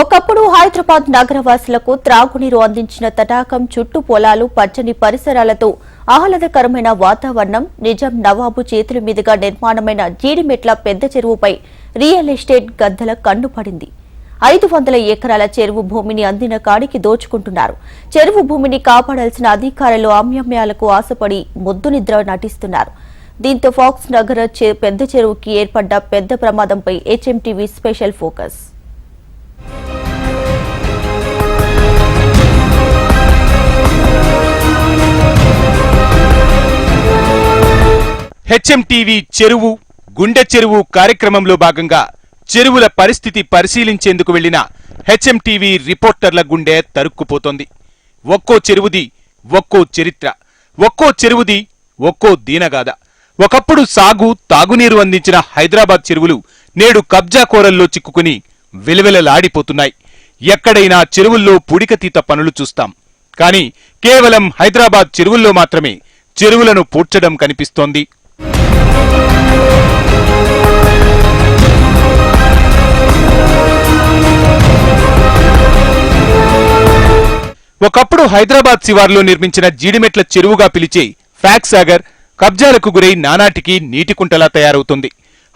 ఒకప్పుడు హైదరాబాద్ నగరవాసులకు త్రాగునీరు అందించిన తటాకం చుట్టూ పొలాలు పచ్చని పరిసరాలతో ఆహ్లాదకరమైన వాతావరణం నిజాం నవాబు చేతుల మీదుగా నిర్మాణమైన జీడిమెట్ల పెద్ద చెరువుపై రియల్ ఎస్టేట్ గద్దల కన్నుపడింది ఐదు వందల ఎకరాల చెరువు భూమిని అందిన కాడికి దోచుకుంటున్నారు. చెరువు భూమిని కాపాడాల్సిన అధికారులు అమ్యమ్యాలకు ఆశపడి ముద్దు నిద్ర నటిస్తున్నారు. దీంతో ఫాక్స్ నగర పెద్ద చెరువుకి ఏర్పడ్డ పెద్ద ప్రమాదంపై హెచ్ఎంటీవీ స్పెషల్ ఫోకస్. హెచ్ఎంటీవీ చెరువు గుండె చెరువు కార్యక్రమంలో భాగంగా చెరువుల పరిస్థితి పరిశీలించేందుకు వెళ్ళిన హెచ్ఎంటీవీ రిపోర్టర్ల గుండె తరుక్కుపోతోంది. ఒక్కో చెరువుది ఒక్కో చరిత్ర ఒక్కో చెరువుది ఒక్కో దీనగాథ. ఒకప్పుడు సాగు తాగునీరు అందించిన హైదరాబాద్ చెరువులు నేడు కబ్జా కోరల్లో చిక్కుకుని విలవిలలాడిపోతున్నాయి. ఎక్కడైనా చెరువుల్లో పుడికతీత పనులు చూస్తాం. కానీ కేవలం హైదరాబాద్ చెరువుల్లో మాత్రమే చెరువులను పూడ్చడం కనిపిస్తోంది. ఒకప్పుడు హైదరాబాద్ శివార్లో నిర్మించిన జీడిమెట్ల చెరువుగా పిలిచే ఫ్యాక్ సాగర్ కబ్జాలకు గురై నానాటికి నీటికుంటలా తయారవుతుంది.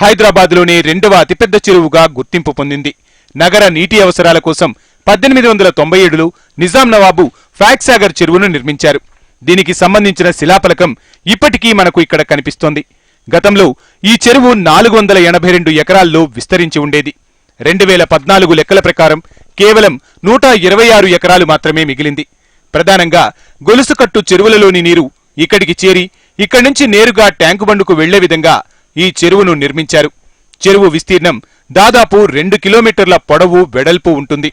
హైదరాబాద్లోనే రెండవ అతిపెద్ద చెరువుగా గుర్తింపు పొందింది. నగర నీటి అవసరాల కోసం పద్దెనిమిది వందల తొంభై ఏడులో నిజాం నవాబు ఫ్యాక్ సాగర్ చెరువును నిర్మించారు. దీనికి సంబంధించిన శిలాఫలకం ఇప్పటికీ మనకు ఇక్కడ కనిపిస్తోంది. గతంలో ఈ చెరువు నాలుగు వందల ఎనభై రెండు ఎకరాల్లో విస్తరించి ఉండేది. రెండు వేల పద్నాలుగు లెక్కల ప్రకారం కేవలం నూట ఇరవై ఆరు ఎకరాలు మాత్రమే మిగిలింది. ప్రధానంగా గొలుసుకట్టు చెరువులలోని నీరు ఇక్కడికి చేరి ఇక్కడి నుంచి నేరుగా ట్యాంకు బండుకు వెళ్ళే విధంగా ఈ చెరువును నిర్మించారు. చెరువు విస్తీర్ణం దాదాపు రెండు కిలోమీటర్ల పొడవు వెడల్పు ఉంటుంది.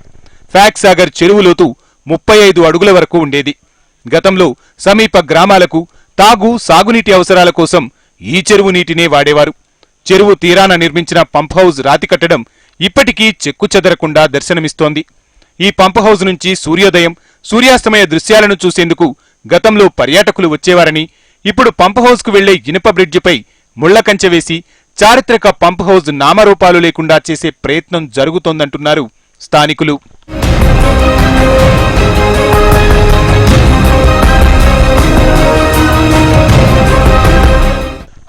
ఫ్యాక్సాగర్ సాగర్ ముప్పై ఐదు అడుగుల వరకు ఉండేది. గతంలో సమీప గ్రామాలకు తాగు సాగునీటి అవసరాల కోసం ఈ చెరువు నీటినే వాడేవారు. చెరువు తీరాన నిర్మించిన పంప్ హౌజ్ రాతి కట్టడం ఇప్పటికీ చెక్కు చెదరకుండా దర్శనమిస్తోంది. ఈ పంప్ హౌజ్ నుంచి సూర్యోదయం సూర్యాస్తమయ దృశ్యాలను చూసేందుకు గతంలో పర్యాటకులు వచ్చేవారని ఇప్పుడు పంప్ హౌస్కు వెళ్ళే ఇనుప బ్రిడ్జిపై ముళ్ళకంచె వేసి చారిత్రక పంప్ హౌజ్ నామరూపాలు లేకుండా చేసే ప్రయత్నం జరుగుతోందంటున్నారు స్థానికులు.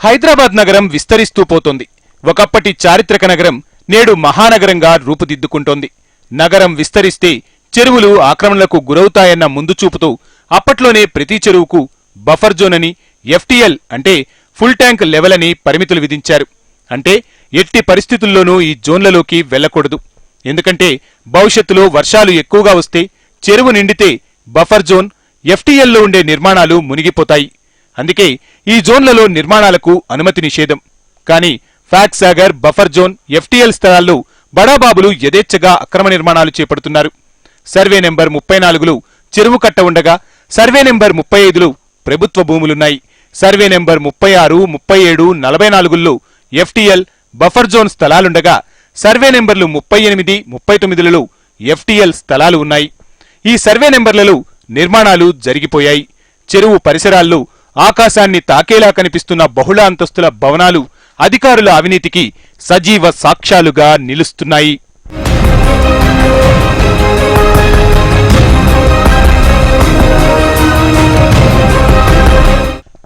హైదరాబాద్ నగరం విస్తరిస్తూ పోతోంది. ఒకప్పటి చారిత్రక నగరం నేడు మహానగరంగా రూపుదిద్దుకుంటోంది. నగరం విస్తరిస్తే చెరువులు ఆక్రమణలకు గురవుతాయన్న ముందు చూపుతూ అప్పట్లోనే ప్రతి చెరువుకు బఫర్ జోన్ అని ఎఫ్టీఎల్ అంటే ఫుల్ ట్యాంక్ లెవెల్ అని పరిమితులు విధించారు. అంటే ఎట్టి పరిస్థితుల్లోనూ ఈ జోన్లలోకి వెళ్ళకూడదు ఎందుకంటే భవిష్యత్తులో వర్షాలు ఎక్కువగా వస్తే చెరువు నిండితే బఫర్ జోన్ ఎఫ్టీఎల్లో ఉండే నిర్మాణాలు మునిగిపోతాయి. అందుకే ఈ జోన్లలో నిర్మాణాలకు అనుమతి నిషేధం. కానీ ఫ్యాక్సాగర్ బఫర్ జోన్ ఎఫ్టీఎల్ స్థలాల్లో బడాబాబులు యథేచ్ఛగా అక్రమ నిర్మాణాలు చేపడుతున్నారు. సర్వే నెంబర్ ముప్పై నాలుగులో చెరువు కట్ట ఉండగా సర్వే నెంబర్ ముప్పై ఐదులో ప్రభుత్వ భూములున్నాయి. సర్వే నెంబర్ ముప్పై ఆరు ముప్పై ఏడు నలభై నాలుగుల్లో ఎఫ్టీఎల్ బఫర్ జోన్ స్థలాలుండగా సర్వే నెంబర్లు ముప్పై ఎనిమిది ముప్పై తొమ్మిదిలలో ఎఫ్టీఎల్ స్థలాలు ఉన్నాయి. ఈ సర్వే నెంబర్లలో నిర్మాణాలు జరిగిపోయాయి. చెరువు పరిసరాల్లో ఆకాశాన్ని తాకేలా కనిపిస్తున్న బహుళ అంతస్తుల భవనాలు అధికారుల అవినీతికి సజీవ సాక్ష్యాలుగా నిలుస్తున్నాయి.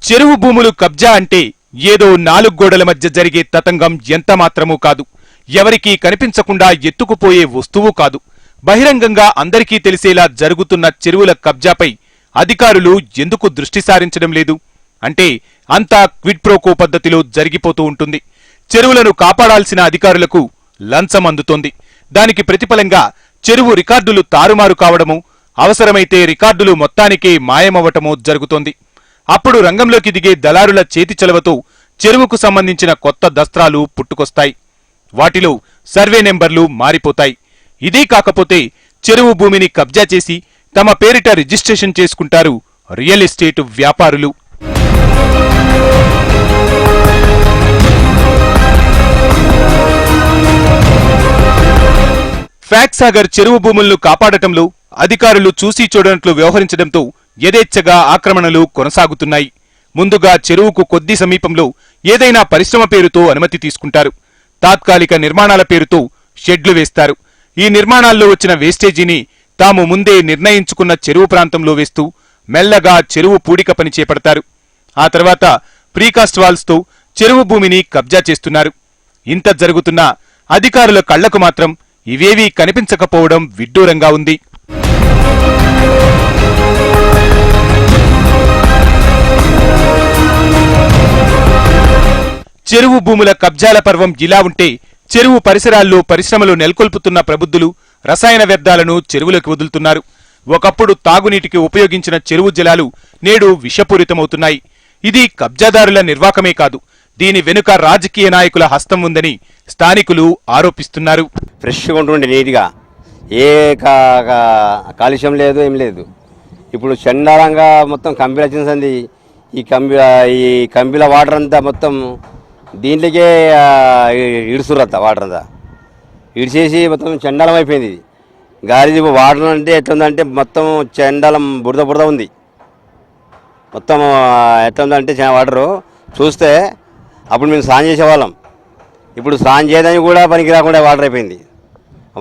చెరువు భూములు కబ్జా అంటే ఏదో నాలుగు గోడల మధ్య జరిగే తతంగం ఎంత మాత్రమూ కాదు. ఎవరికీ కనిపించకుండా ఎత్తుకుపోయే వస్తువు కాదు. బహిరంగంగా అందరికీ తెలిసేలా జరుగుతున్న చెరువుల కబ్జాపై అధికారులు ఎందుకు దృష్టి సారించడం లేదు? అంటే అంతా క్విడ్ ప్రోకో పద్ధతిలో జరిగిపోతూ ఉంటుంది. చెరువులను కాపాడాల్సిన అధికారులకు లంచం అందుతోంది. దానికి ప్రతిఫలంగా చెరువు రికార్డులు తారుమారు కావడము అవసరమైతే రికార్డులు మొత్తానికే మాయమవ్వటమో జరుగుతోంది. అప్పుడు రంగంలోకి దిగే దళారుల చేతి చలవతో చెరువుకు సంబంధించిన కొత్త దస్త్రాలు పుట్టుకొస్తాయి. వాటిలో సర్వే నెంబర్లు మారిపోతాయి. ఇదే కాకపోతే చెరువు భూమిని కబ్జా చేసి తమ పేరిట రిజిస్ట్రేషన్ చేసుకుంటారు రియల్ ఎస్టేట్ వ్యాపారులు. ఫ్యాక్సాగర్ చెరువు భూములను కాపాడటంలో అధికారులు చూసి చూడనట్లు వ్యవహరించడంతో యథేచ్ఛగా ఆక్రమణలు కొనసాగుతున్నాయి. ముందుగా చెరువుకు కొద్ది సమీపంలో ఏదైనా పరిశ్రమ పేరుతో అనుమతి తీసుకుంటారు. తాత్కాలిక నిర్మాణాల పేరుతో షెడ్లు వేస్తారు. ఈ నిర్మాణాల్లో వచ్చిన వేస్టేజీని తాము ముందే నిర్ణయించుకున్న చెరువు ప్రాంతంలో వేస్తూ మెల్లగా చెరువు పూడిక పని చేపడతారు. ఆ తర్వాత ప్రీకాస్ట్ వాల్స్తో చెరువు భూమిని కబ్జా చేస్తున్నారు. ఇంత జరుగుతున్నా అధికారుల కళ్ళకు మాత్రం ఇవేవీ కనిపించకపోవడం విడ్డూరంగా ఉంది. చెరువు భూముల కబ్జాల పర్వం ఇలా ఉంటే చెరువు పరిసరాల్లో పరిశ్రమలు నెలకొల్పుతున్న ప్రబుద్ధులు రసాయన వ్యర్థాలను చెరువులకు వదులుతున్నారు. ఒకప్పుడు తాగునీటికి ఉపయోగించిన చెరువు జలాలు నేడు విషపూరితమవుతున్నాయి. ఇది కబ్జాదారుల నిర్వాకమే కాదు దీని వెనుక రాజకీయ నాయకుల హస్తం ఉందని స్థానికులు ఆరోపిస్తున్నారు. ఫ్రెష్గా ఉంటుండే నీట్గా ఏ కాలుష్యం లేదు ఏం లేదు. ఇప్పుడు చండాలంగా మొత్తం కంపెనీ వచ్చింది ఈ కంపి ఈ కంబిల వాటర్ అంతా మొత్తం దీంట్లోకే ఇడుసురంతా వాటర్ అంతా ఇడిచేసి మొత్తం చండాలం అయిపోయింది ఇది. గాలి వాటర్ అంటే ఎట్లుందంటే మొత్తం చండాలం బురద బురద ఉంది. మొత్తం ఎట్లుందంటే ఉందంటే వాటరు. చూస్తే అప్పుడు మేము స్నానం చేసేవాళ్ళం. ఇప్పుడు స్నానం చేయడానికి కూడా పనికి రాకుండా వాటర్ అయిపోయింది.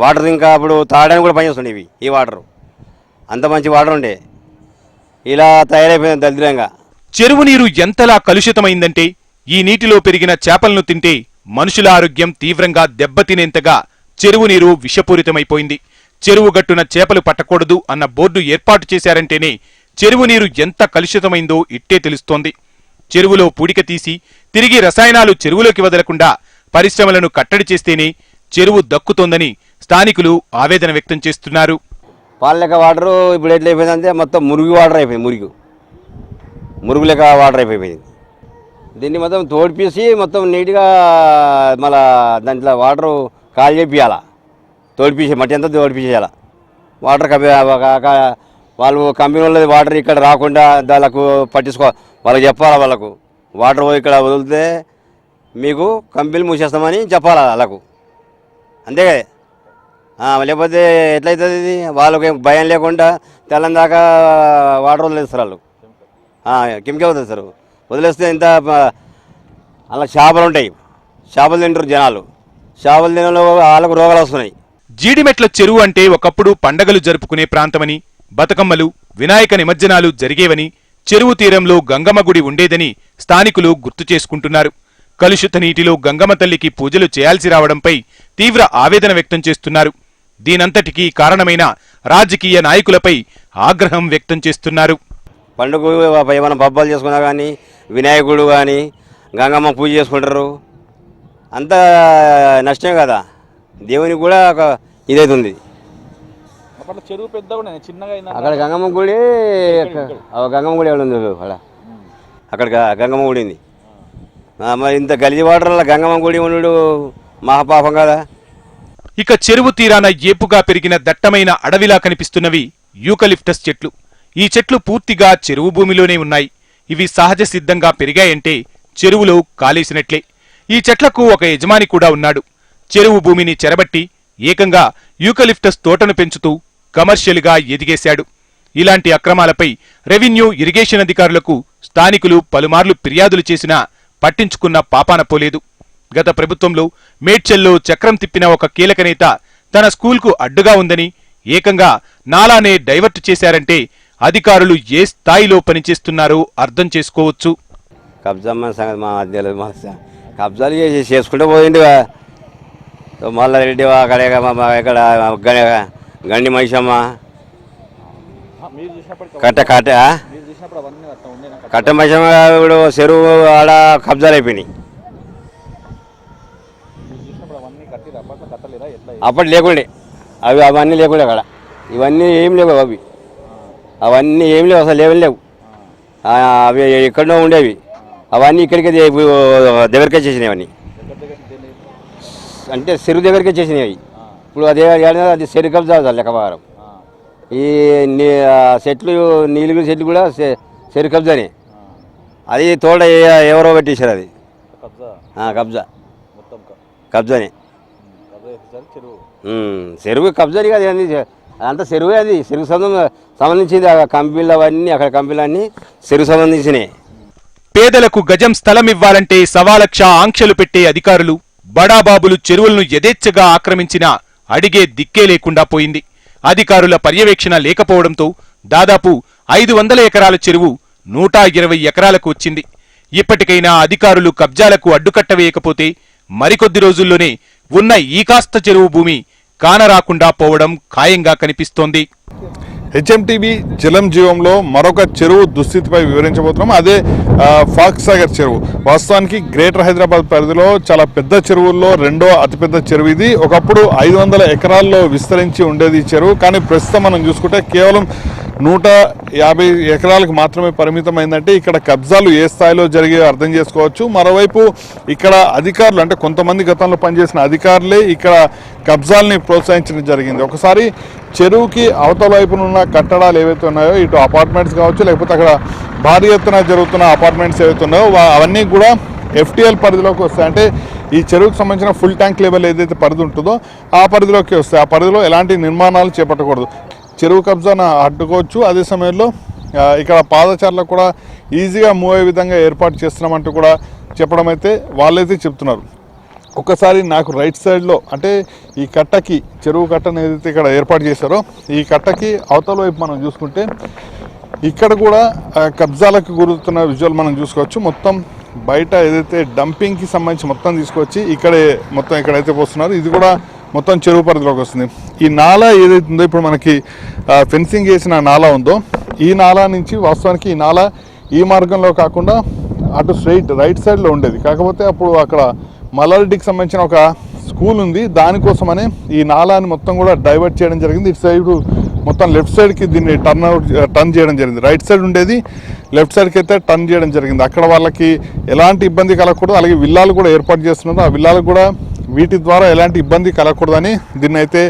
వాటర్ ఇంకా అప్పుడు తాగడానికి కూడా పనిచేస్తుండే ఇవి ఈ వాటర్. అంత మంచి వాటర్ ఉండే. ఇలా తయారైపోయింది దరిద్రంగా. చెరువు నీరు ఎంతలా కలుషితమైందంటే ఈ నీటిలో పెరిగిన చేపలను తింటే మనుషుల ఆరోగ్యం తీవ్రంగా దెబ్బతినేంతగా చెరువు నీరు విషపూరితమైపోయింది. చెరువు గట్టున చేపలు పట్టకూడదు అన్న బోర్డు ఏర్పాటు చేశారంటేనే చెరువు నీరు ఎంత కలుషితమైందో ఇట్టే తెలుస్తోంది. చెరువులో పూడిక తీసి తిరిగి రసాయనాలు చెరువులోకి వదలకుండా పరిశ్రమలను కట్టడి చేస్తేనే చెరువు దక్కుతోందని స్థానికులు ఆవేదన వ్యక్తం చేస్తున్నారు. పాల లెక్క వాటరు ఇప్పుడు ఎట్లా అయిపోయిందంటే మొత్తం మురుగు వాటర్ అయిపోయింది మురుగు. మురుగు లెక్క వాటర్ అయిపోయింది. దీన్ని మొత్తం తోడిపేసి మొత్తం నీట్గా మళ్ళా దాంట్లో వాటరు కాల్ చేపియాల. తోడిపేసి మట్టి అంతా తోడిపేసేయాల వాటర్ కంపెనీ వాళ్ళు కంపెనీ వాళ్ళది వాటర్ ఇక్కడ రాకుండా వాళ్ళకు పట్టించుకో వాళ్ళకి చెప్పాలా వాళ్ళకు? వాటర్ ఇక్కడ వదిలితే మీకు కంపెనీలు మూసేస్తామని చెప్పాలా వాళ్ళకు? అంతే లేకపోతే ఎట్లయితుంది ఇది? వాళ్ళకి భయం లేకుండా తెల్లని దాకా వాటర్ వదిలేస్తారు వాళ్ళు. కింకే వదిలేస్తారు. వదిలేస్తే ఇంత అలా చేపలు ఉంటాయి. చేపలు తింటారు జనాలు. చేపలు తినలో వాళ్ళకు రోగాలు వస్తున్నాయి. జీడిమెట్ల చెరువు అంటే ఒకప్పుడు పండగలు జరుపుకునే ప్రాంతమని బతుకమ్మలు వినాయక నిమజ్జనాలు జరిగేవని చెరువు తీరంలో గంగమ్మ గుడి ఉండేదని స్థానికులు గుర్తు చేసుకుంటున్నారు. కలుషిత నీటిలో గంగమ్మ తల్లికి పూజలు చేయాల్సి రావడంపై తీవ్ర ఆవేదన వ్యక్తం చేస్తున్నారు. దీనంతటికీ కారణమైన రాజకీయ నాయకులపై ఆగ్రహం వ్యక్తం చేస్తున్నారు. పండుగ ఏమైనా బొబ్బాలు చేసుకున్నా కానీ వినాయకుడు కానీ గంగమ్మ పూజ చేసుకుంటారు. అంత నష్టమే కదా. దేవునికి కూడా ఒక ఇదైతుంది అప్పట్లో చెరువు పెద్ద కూడా చిన్నగా అయిందా అక్కడ గంగమ్మ గుడి గంగమ్మ గుడి. ఎవరు ఉంది అక్కడ. అక్కడ గంగమ్మ గుడి ఉంది. మరి ఇంత గలీజి వాటర్లో గంగమ్మ గుడి ఉండు మహాపాపం కదా. ఇక చెరువు తీరాన ఏపుగా పెరిగిన దట్టమైన అడవిలా కనిపిస్తున్నవి యూకలిప్టస్ చెట్లు. ఈ చెట్లు పూర్తిగా చెరువు భూమిలోనే ఉన్నాయి. ఇవి సహజ సిద్ధంగా పెరిగాయంటే చెరువులో కాలేసినట్లే. ఈ చెట్లకు ఒక యజమాని కూడా ఉన్నాడు. చెరువు భూమిని చెరబట్టి ఏకంగా యూకలిప్టస్ తోటను పెంచుతూ కమర్షియల్గా ఎదిగేశాడు. ఇలాంటి అక్రమాలపై రెవెన్యూ ఇరిగేషన్ అధికారులకు స్థానికులు పలుమార్లు ఫిర్యాదులు చేసినా పట్టించుకున్న పాపాన పోలేదు. గత ప్రభుత్వంలో మేడ్చెల్లో చక్రం తిప్పిన ఒక కీలక నేత తన స్కూల్కు అడ్డుగా ఉందని ఏకంగా నాలానే డైవర్ట్ చేశారంటే అధికారులు ఏ స్థాయిలో పనిచేస్తున్నారో అర్థం చేసుకోవచ్చు. కబ్జమ్మ సంగతి మా మా కబ్జాలు చేసి చేసుకుంటూ పోయింది మల్లారెడ్డి అక్కడ ఇక్కడ గండి మహిషమ్మ. కట్ట కట్ట కట్ట మహిషమ్మ ఇప్పుడు చెరువు ఆడ కబ్జాలు అయిపోయినాయి. అప్పటి లేకుండే. అవి అవన్నీ లేకుండే అక్కడ. ఇవన్నీ ఏం లేవు అవి. అవన్నీ ఏం లేవు అసలు లేవు. లేవు అవి ఎక్కడో ఉండేవి. అవన్నీ ఇక్కడికి దగ్గరికే చేసినాయి అవన్నీ. తెలియదు అంటే చెరువు దగ్గరికే చేసినాయి అవి. ఇప్పుడు అదే అది చెరువు కబ్జా లెక్క ప్రకారం. ఈ చెట్లు నీలుగు చెట్లు కూడా చెరువు కబ్జానే అది తోట ఏ- ఎవరో పెట్టేశారు అది. కబ్జా. కబ్జానే. చెరువు. కబ్జాని కాదు అది అంతా చెరువే అది. చెరువు సంబంధం సంబంధించింది కంపెనీలు అవన్నీ అక్కడ కంపెనీలు అన్నీ చెరువు సంబంధించినవి పేదలకు గజం స్థలం ఇవ్వాలంటే సవాలక్ష ఆంక్షలు పెట్టే అధికారులు బడాబాబులు చెరువులను యథేచ్ఛగా ఆక్రమించినా అడిగే దిక్కే లేకుండా పోయింది. అధికారుల పర్యవేక్షణ లేకపోవడంతో దాదాపు ఐదు వందల ఎకరాల చెరువు నూట ఇరవై ఎకరాలకు వచ్చింది. ఇప్పటికైనా అధికారులు కబ్జాలకు అడ్డుకట్ట వేయకపోతే మరికొద్ది రోజుల్లోనే ఉన్న ఈ కాస్త చెరువు భూమి కానరాకుండా పోవడం ఖాయంగా కనిపిస్తోంది. హెచ్ఎంటీవీ జలం జీవంలో మరొక చెరువు దుస్థితిపై వివరించబోతున్నాం. అదే ఫాక్స్ సాగర్ చెరువు. వాస్తవానికి గ్రేటర్ హైదరాబాద్ పరిధిలో చాలా పెద్ద చెరువుల్లో రెండో అతిపెద్ద చెరువు ఇది. ఒకప్పుడు ఐదు వందల ఎకరాల్లో విస్తరించి ఉండేది ఈ చెరువు. కానీ ప్రస్తుతం మనం చూసుకుంటే కేవలం నూట యాభై ఎకరాలకు మాత్రమే పరిమితమైందంటే ఇక్కడ కబ్జాలు ఏ స్థాయిలో జరిగే అర్థం చేసుకోవచ్చు. మరోవైపు ఇక్కడ అధికారులు అంటే కొంతమంది గతంలో పనిచేసిన అధికారులే ఇక్కడ కబ్జాల్ని ప్రోత్సహించడం జరిగింది. ఒకసారి చెరువుకి అవతల వైపున ఉన్న కట్టడాలు ఏవైతే ఉన్నాయో ఇటు అపార్ట్మెంట్స్ కావచ్చు లేకపోతే అక్కడ భారీ ఎత్తున జరుగుతున్న అపార్ట్మెంట్స్ ఏవైతే ఉన్నాయో అవన్నీ కూడా ఎఫ్టీఎల్ పరిధిలోకి వస్తాయి. అంటే ఈ చెరువుకు సంబంధించిన ఫుల్ ట్యాంక్ లెవెల్ ఏదైతే పరిధి ఉంటుందో ఆ పరిధిలోకి వస్తాయి. ఆ పరిధిలో ఎలాంటి నిర్మాణాలు చేపట్టకూడదు. చెరువు కబ్జాను అడ్డుకోవచ్చు. అదే సమయంలో ఇక్కడ పాదచారులకు కూడా ఈజీగా మూవ్ అయ్యే విధంగా ఏర్పాటు చేస్తున్నామంటూ కూడా చెప్పడం అయితే వాళ్ళైతే చెప్తున్నారు. ఒకసారి నాకు రైట్ సైడ్లో అంటే ఈ కట్టకి చెరువు కట్టను ఏదైతే ఇక్కడ ఏర్పాటు చేశారో ఈ కట్టకి అవతల వైపు మనం చూసుకుంటే ఇక్కడ కూడా కబ్జాలకు గురుతున్న విజువల్ మనం చూసుకోవచ్చు. మొత్తం బయట ఏదైతే డంపింగ్కి సంబంధించి మొత్తం తీసుకొచ్చి ఇక్కడే మొత్తం ఇక్కడైతే పోస్తున్నారు ఇది కూడా మొత్తం చెరువు పరిధిలోకి వస్తుంది. ఈ నాలా ఏదైతే ఉందో ఇప్పుడు మనకి ఫెన్సింగ్ చేసిన నాలా ఉందో ఈ నాలా నుంచి వాస్తవానికి ఈ నాలా ఈ మార్గంలో కాకుండా అటు స్ట్రైట్ రైట్ సైడ్లో ఉండేది. కాకపోతే అప్పుడు అక్కడ మల్లారెడ్డికి సంబంధించిన ఒక స్కూల్ ఉంది. దానికోసమనే ఈ నాలాని మొత్తం కూడా డైవర్ట్ చేయడం జరిగింది. ఇటు సైడ్ మొత్తం లెఫ్ట్ సైడ్కి దీన్ని టర్న్ అవుట్ టర్న్ చేయడం జరిగింది. రైట్ సైడ్ ఉండేది లెఫ్ట్ సైడ్కి అయితే టర్న్ చేయడం జరిగింది. అక్కడ వాళ్ళకి ఎలాంటి ఇబ్బంది కలగకూడదు. అలాగే విల్లాలు కూడా ఏర్పాటు చేస్తున్నారు. ఆ విల్లాలకు కూడా వీటి ద్వారా ఎలాంటి ఇబ్బంది కలగకూడదని దీన్ని అయితే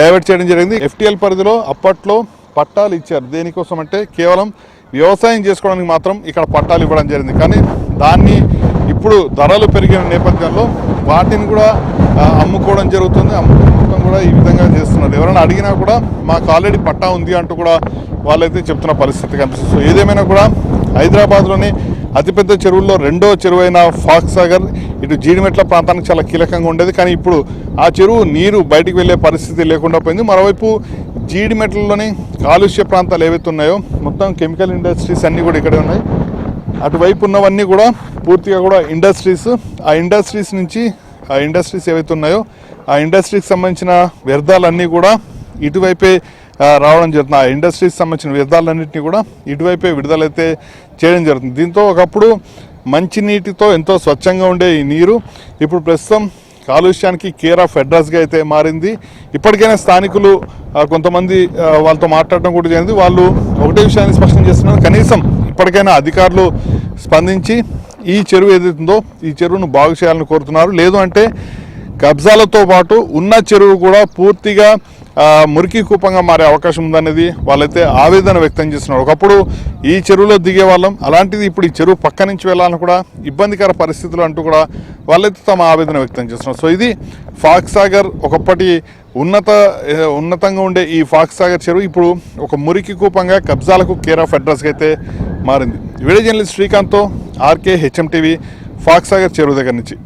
డైవర్ట్ చేయడం జరిగింది. ఎఫ్టీఎల్ పరిధిలో అప్పట్లో పట్టాలు ఇచ్చారు. దేనికోసం అంటే కేవలం వ్యవసాయం చేసుకోవడానికి మాత్రం ఇక్కడ పట్టాలు ఇవ్వడం జరిగింది. కానీ దాన్ని ఇప్పుడు ధరలు పెరిగిన నేపథ్యంలో వాటిని కూడా అమ్ముకోవడం జరుగుతుంది. అమ్ముకోవడం కూడా ఈ విధంగా చేస్తున్నారు. ఎవరైనా అడిగినా కూడా మాకు ఆల్రెడీ పట్టా ఉంది అంటూ కూడా వాళ్ళైతే చెప్తున్న పరిస్థితి కనిపిస్తుంది. సో ఏదేమైనా కూడా హైదరాబాద్లోని అతిపెద్ద చెరువుల్లో రెండో చెరువు అయిన ఫాక్స్ సాగర్ ఇటు జీడిమెట్ల ప్రాంతానికి చాలా కీలకంగా ఉండేది. కానీ ఇప్పుడు ఆ చెరువు నీరు బయటికి వెళ్ళే పరిస్థితి లేకుండా పోయింది. మరోవైపు జీడిమెట్లలోని కాలుష్య ప్రాంతాలు ఏవైతే ఉన్నాయో మొత్తం కెమికల్ ఇండస్ట్రీస్ అన్నీ కూడా ఇక్కడే ఉన్నాయి. అటువైపు ఉన్నవన్నీ కూడా పూర్తిగా కూడా ఇండస్ట్రీస్. ఆ ఇండస్ట్రీస్ నుంచి ఆ ఇండస్ట్రీస్ ఏవైతే ఉన్నాయో ఆ ఇండస్ట్రీకి సంబంధించిన వ్యర్థాలన్నీ కూడా ఇటువైపే రావడం జరుగుతుంది. ఆ ఇండస్ట్రీకి సంబంధించిన వ్యర్థాలన్నింటినీ కూడా ఇటువైపే విడుదలైతే చేయడం జరుగుతుంది. దీంతో ఒకప్పుడు మంచినీటితో ఎంతో స్వచ్ఛంగా ఉండే ఈ నీరు ఇప్పుడు ప్రస్తుతం కాలుష్యానికి కేర్ ఆఫ్ అడ్రస్గా అయితే మారింది. ఇప్పటికైనా స్థానికులు కొంతమంది వాళ్ళతో మాట్లాడడం కూడా జరిగింది. వాళ్ళు ఒకటే విషయాన్ని స్పష్టం చేస్తున్నారు. కనీసం ఇప్పటికైనా అధికారులు స్పందించి ఈ చెరువు ఏదైతుందో ఈ చెరువును బాగు చేయాలని కోరుతున్నారు. లేదు అంటే కబ్జాలతో పాటు ఉన్న చెరువు కూడా పూర్తిగా మురికి కూపంగా మారే అవకాశం ఉందనేది వాళ్ళైతే ఆవేదన వ్యక్తం చేస్తున్నారు. ఒకప్పుడు ఈ చెరువులో దిగే వాళ్ళం అలాంటిది ఇప్పుడు ఈ చెరువు పక్క నుంచి వెళ్ళాలని కూడా ఇబ్బందికర పరిస్థితులు అంటూ కూడా వాళ్ళైతే తమ ఆవేదన వ్యక్తం చేస్తున్నారు. సో ఇది ఫాక్ సాగర్ ఒకప్పటి ఉన్నత ఉన్నతంగా ఉండే ఈ ఫాక్ సాగర్ చెరువు ఇప్పుడు ఒక మురికి కూపంగా కబ్జాలకు కేర్ ఆఫ్ అడ్రస్గా అయితే మారింది. వీడియో జర్నలిస్ట్ శ్రీకాంత్తో ఆర్కే హెచ్ఎం టీవీ సాగర్ చెరువు దగ్గర నుంచి.